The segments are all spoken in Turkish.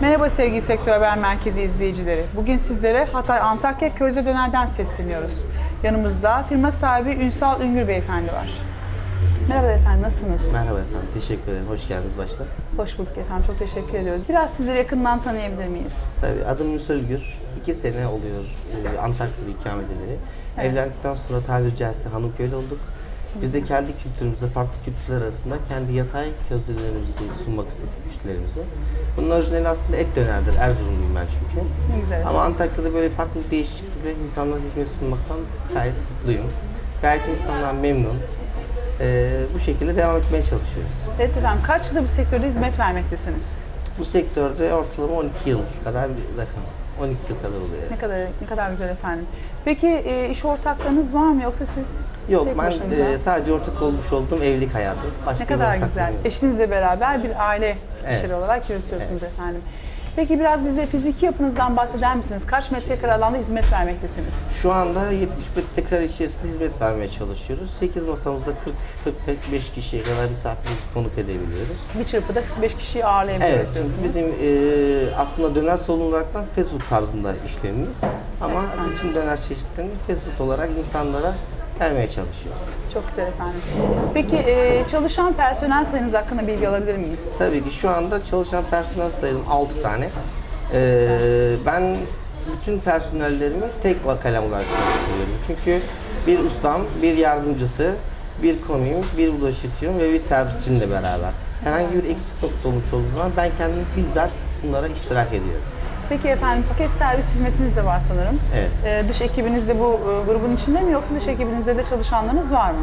Merhaba sevgili Sektör Haber Merkezi izleyicileri. Bugün sizlere Hatay Antakya Közde Döner'den sesleniyoruz. Yanımızda firma sahibi Ünsal Üngür Beyefendi var. Merhaba efendim, nasılsınız? Merhaba efendim, teşekkür ederim. Hoş geldiniz başta. Hoş bulduk efendim, çok teşekkür ediyoruz. Biraz sizleri yakından tanıyabilir miyiz? Tabii adım Müsel Gür. İki sene oluyor e, Antakya'da ikamet edeli. Evlendikten sonra tabiri caizse hanım köylü olduk. Biz de kendi kültürümüzde, farklı kültürler arasında kendi yatay közlelerimizi sunmak istedik müşterilerimize. Bunun orijinali aslında et dönerdir. Erzurumluyum ben çünkü. Ne güzel. Ama Antakya'da böyle farklı bir değişiklikle insanlara hizmet sunmaktan gayet mutluyum. Gayet insanlar memnun. E, bu şekilde devam etmeye çalışıyoruz. Evet efendim, kaç yıldır bu sektörde hizmet vermektesiniz? Bu sektörde ortalama 12 yıl kadar bir rakam. 12 yıl kadar oluyor. Ne kadar ne kadar güzel efendim. Peki e, iş ortaklarınız var mı yoksa siz Yok tek ben başınıza? e, sadece ortak olmuş olduğum evlilik hayatım. Başka Ne bir kadar ortaklığım güzel. yok. Eşinizle beraber bir aile Evet. işleri olarak yürütüyorsunuz efendim. Peki biraz bize fiziki yapınızdan bahseder misiniz? Kaç metrekare alanda hizmet vermektesiniz? Şu anda 70 metrekare içerisinde hizmet vermeye çalışıyoruz. 8 masamızda 40-45 kişiye kadar misafirimizi konuk edebiliyoruz. Bir çırpıda 45 kişiyi ağırlayabiliyoruz Evet, çünkü bizim e, aslında döner salonu olaraktan fast food tarzında işlemimiz. Ama bütün döner çeşitlerini fast food olarak insanlara vermeye çalışıyoruz. Çok güzel efendim. Peki e, çalışan personel sayınız hakkında bilgi alabilir miyiz? Tabii ki şu anda çalışan personel sayım 6 tane. Ee, ben bütün personellerimi tek kalem olarak çalıştırıyorum. Çünkü bir ustam, bir yardımcısı, bir komiyim, bir bulaşıkçım ve bir servisçimle beraber. Herhangi bir eksik nokta olmuş olduğu zaman ben kendim bizzat bunlara iştirak ediyorum. Peki efendim paket servis hizmetiniz de var sanırım. Evet. E, dış ekibiniz de bu e, grubun içinde mi yoksa dış ekibinizde de çalışanlarınız var mı?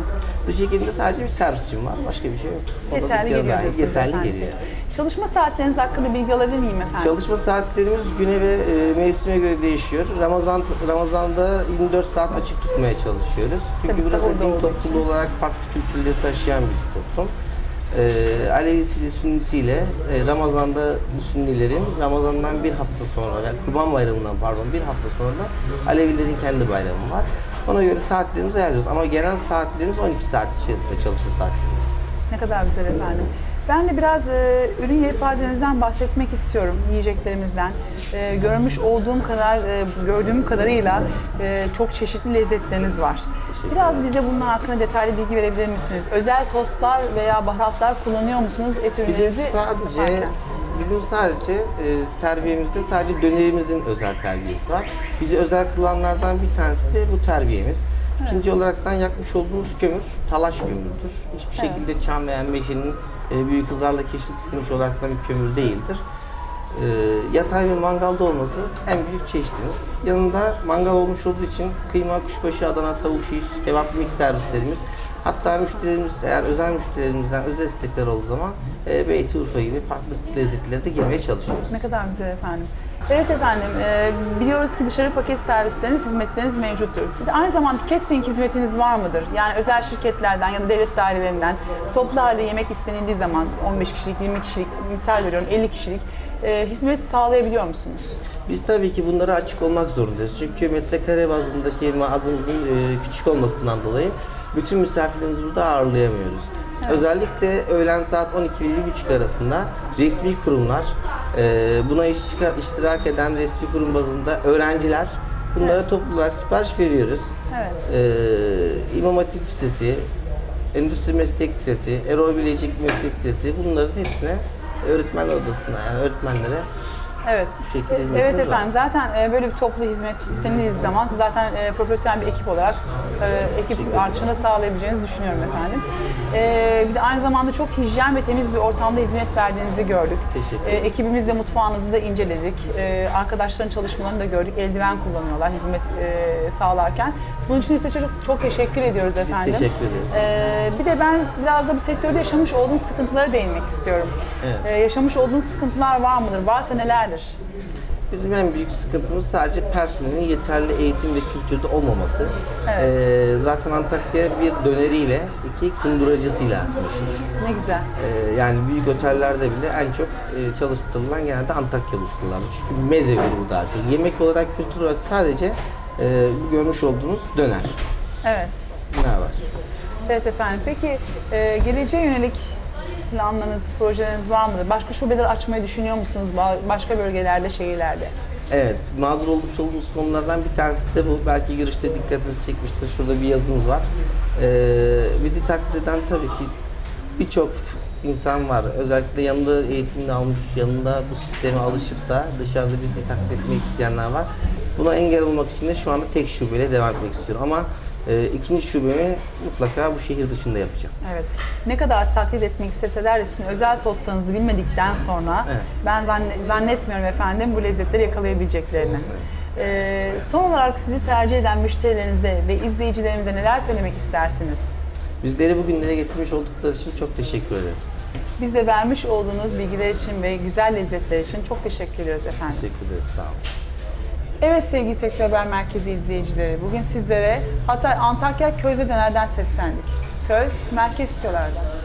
Dış ekibimde sadece bir servisçim var, başka bir şey yok. O da Yeterli geliyor dahil, diyorsunuz Yeterli efendim. geliyor. Çalışma saatleriniz hakkında bilgi alabilir miyim efendim? Çalışma saatlerimiz güne ve e, mevsime göre değişiyor. Ramazan Ramazan'da 24 saat açık tutmaya çalışıyoruz. Çünkü Tabii, burası sahurda din olduğu topluluğu olarak farklı kültürleri taşıyan bir toplum. E, Alevisiyle, Sünnisiyle e, Ramazan'da Sünnilerin Ramazan'dan bir hafta sonra, yani Kurban Bayramı'ndan pardon bir hafta sonra Alevilerin kendi bayramı var. Ona göre saatlerimizi ayarlıyoruz ama genel saatlerimiz 12 saat içerisinde çalışma saatlerimiz. Ne kadar güzel efendim. Ben de biraz e, ürün yelpazenizden bahsetmek istiyorum, yiyeceklerimizden. E, görmüş olduğum kadar, e, gördüğüm kadarıyla e, çok çeşitli lezzetleriniz var. Biraz bize bunun hakkında detaylı bilgi verebilir misiniz? Özel soslar veya baharatlar kullanıyor musunuz et ürünlerinizi Bizim sadece yaparken? bizim sadece e, terbiyemizde sadece dönerimizin özel terbiyesi var. Bizi özel kılanlardan bir tanesi de bu terbiyemiz. İkinci olaraktan yakmış olduğumuz kömür talaş kömürdür. Hiçbir Evet. şekilde çam veya meşenin e, büyük hızlarla keşfedilmiş olaraktan bir kömür değildir. E, yatay ve mangalda olması en büyük çeşitimiz. Yanında mangal olmuş olduğu için kıyma, kuşbaşı, Adana, tavuk şiş, kebap mix servislerimiz Hatta müşterilerimiz eğer özel müşterilerimizden özel istekler olduğu zaman e, Beyti Urfa gibi farklı lezzetlere de girmeye çalışıyoruz. Ne kadar güzel efendim. Evet efendim, e, biliyoruz ki dışarı paket servisleriniz, hizmetleriniz mevcuttur. Bir de aynı zamanda catering hizmetiniz var mıdır? Yani özel şirketlerden ya da devlet dairelerinden toplu halde yemek istenildiği zaman 15 kişilik, 20 kişilik, misal veriyorum 50 kişilik e, hizmet sağlayabiliyor musunuz? Biz tabii ki bunlara açık olmak zorundayız. Çünkü metrekare bazındaki mağazamızın e, küçük olmasından dolayı bütün misafirlerimizi burada ağırlayamıyoruz. Özellikle öğlen saat 12 ile 1.30 arasında resmi kurumlar, e, buna iş çıkar, iştirak eden resmi kurum bazında öğrenciler, bunlara toplu olarak sipariş veriyoruz. Evet. Ee, İmam Hatip Lisesi, Endüstri Meslek Lisesi, Erol Bilecik Meslek Lisesi bunların hepsine öğretmen odasına yani öğretmenlere Evet. bu şekilde Evet hizmetimiz var. efendim zaten e, böyle bir toplu hizmet istediğiniz zaman siz zaten e, profesyonel bir ekip olarak e, ekip artışını da sağlayabileceğinizi düşünüyorum efendim. Bir de aynı zamanda çok hijyen ve temiz bir ortamda hizmet verdiğinizi gördük. Teşekkür E, ekibimizle mutfağınızı da inceledik. Arkadaşların çalışmalarını da gördük. Eldiven kullanıyorlar hizmet sağlarken. Bunun için size çok, çok teşekkür ediyoruz efendim. teşekkür ederiz. Bir de ben biraz da bu sektörde yaşamış olduğunuz sıkıntılara değinmek istiyorum. Evet. Yaşamış olduğunuz sıkıntılar var mıdır? Varsa nelerdir? Bizim en büyük sıkıntımız sadece personelin yeterli eğitim ve kültürde olmaması. Evet. Ee, zaten Antakya bir döneriyle, iki kunduracısıyla meşhur. Ne güzel. Ee, yani büyük otellerde bile en çok e, çalıştırılan genelde Antakyalı ustalar. Çünkü meze bu daha çok. Yemek olarak, kültür olarak sadece e, görmüş olduğunuz döner. Evet. Döner var. Evet efendim. Peki e, geleceğe yönelik planlarınız, projeleriniz var mıdır? Başka şubeler açmayı düşünüyor musunuz ba- başka bölgelerde, şehirlerde? Evet, mağdur olmuş olduğumuz konulardan bir tanesi de bu. Belki girişte dikkatinizi çekmiştir. Şurada bir yazımız var. Ee, bizi taklit eden tabii ki birçok insan var. Özellikle yanında eğitimini almış, yanında bu sisteme alışıp da dışarıda bizi taklit etmek isteyenler var. Buna engel olmak için de şu anda tek şubeyle devam etmek istiyorum. Ama e, ikinci şubemi mutlaka bu şehir dışında yapacağım. Evet. Ne kadar taklit etmek isteseler de sizin özel soslarınızı bilmedikten sonra Evet. ben zanne- zannetmiyorum efendim bu lezzetleri yakalayabileceklerini. Ee, son olarak sizi tercih eden müşterilerinize ve izleyicilerimize neler söylemek istersiniz? Bizleri bugünlere getirmiş oldukları için çok teşekkür ederim. Biz de vermiş olduğunuz bilgiler için ve güzel lezzetler için çok teşekkür ediyoruz efendim. Teşekkür ederiz. Sağ olun. Evet sevgili Sektör Haber Merkezi izleyicileri, bugün sizlere Hatay Antakya Közde Döner'den seslendik. Söz merkez stüdyolarda.